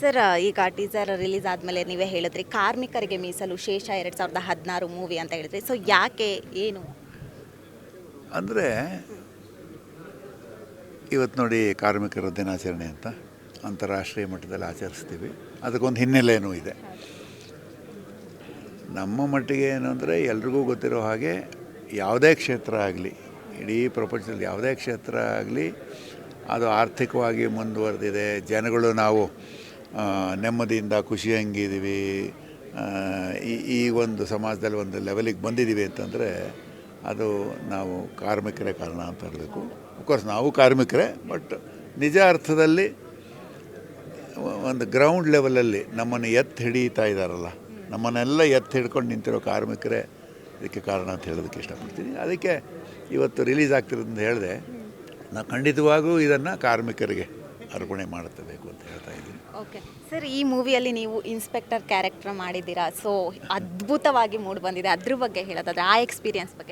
Sir, ಈಗ teaser release ಆದಮೇಲೆ ನೀವೇ ಹೇಳಿದ್ರಿ, ಕಾರ್ಮಿಕರಿಗೆ ಮೀಸಲು ಶೇಷ ಎರಡು ಸಾವಿರದ ಹದಿನಾರು ಮೂವಿ ಅಂತ ಹೇಳಿದ್ರಿ. ಸೊ ಯಾಕೆ, ಏನು? ಅಂದರೆ ಇವತ್ತು ನೋಡಿ ಕಾರ್ಮಿಕರ ದಿನಾಚರಣೆ ಅಂತ ಅಂತಾರಾಷ್ಟ್ರೀಯ ಮಟ್ಟದಲ್ಲಿ ಆಚರಿಸ್ತೀವಿ. ಅದಕ್ಕೊಂದು ಹಿನ್ನೆಲೆಯೂ ಇದೆ. ನಮ್ಮ ಮಟ್ಟಿಗೆ ಏನು ಅಂದರೆ, ಎಲ್ರಿಗೂ ಗೊತ್ತಿರೋ ಹಾಗೆ ಯಾವುದೇ ಕ್ಷೇತ್ರ ಆಗಲಿ, ಇಡೀ ಪ್ರಪಂಚದಲ್ಲಿ ಯಾವುದೇ ಕ್ಷೇತ್ರ ಆಗಲಿ, ಅದು ಆರ್ಥಿಕವಾಗಿ ಮುಂದುವರೆದಿದೆ, ಜನಗಳು ನಾವು ನೆಮ್ಮದಿಯಿಂದ ಖುಷಿಯಂಗಿದ್ದೀವಿ ಈ ಈ ಒಂದು ಸಮಾಜದಲ್ಲಿ ಒಂದು ಲೆವೆಲಿಗೆ ಬಂದಿದ್ದೀವಿ ಅಂತಂದರೆ ಅದು ನಾವು ಕಾರ್ಮಿಕರೇ ಕಾರಣ ಅಂತ ಹೇಳಬೇಕು. ಅಫ್ಕೋರ್ಸ್ ನಾವು ಕಾರ್ಮಿಕರೇ ಬಟ್ ನಿಜ ಅರ್ಥದಲ್ಲಿ ಒಂದು ಗ್ರೌಂಡ್ ಲೆವೆಲಲ್ಲಿ ನಮ್ಮನ್ನು ಎತ್ತಿ ಹಿಡಿತಾ ಇದ್ದಾರಲ್ಲ ನಮ್ಮನ್ನೆಲ್ಲ ಎತ್ತಿ ಹಿಡ್ಕೊಂಡು ನಿಂತಿರೋ ಕಾರ್ಮಿಕರೇ ಇದಕ್ಕೆ ಕಾರಣ ಅಂತ ಹೇಳೋದಕ್ಕೆ ಇಷ್ಟಪಡ್ತೀನಿ. ಅದಕ್ಕೆ ಇವತ್ತು ರಿಲೀಸ್ ಆಗ್ತಿರೋದಂತ ಹೇಳಿದೆ ನಾನು ಖಂಡಿತವಾಗೂ ಇದನ್ನು ಕಾರ್ಮಿಕರಿಗೆ ಅರ್ಪಣೆ ಮಾಡಬೇಕು ಅಂತ ಹೇಳ್ತಾ ಇದ್ದೀನಿ. ಓಕೆ ಸರ್ ಈ ಮೂವಿಯಲ್ಲಿ ನೀವು ಇನ್ಸ್ಪೆಕ್ಟರ್ ಕ್ಯಾರೆಕ್ಟರ್ ಮಾಡಿದ್ದೀರಾ? ಸೊ ಅದ್ಭುತವಾಗಿ ಮೂಡ್ ಬಂದಿದೆ. ಅದ್ರ ಬಗ್ಗೆ ಹೇಳೋದಾದ್ರೆ ಆ ಎಕ್ಸ್ಪೀರಿಯನ್ಸ್ ಬಗ್ಗೆ.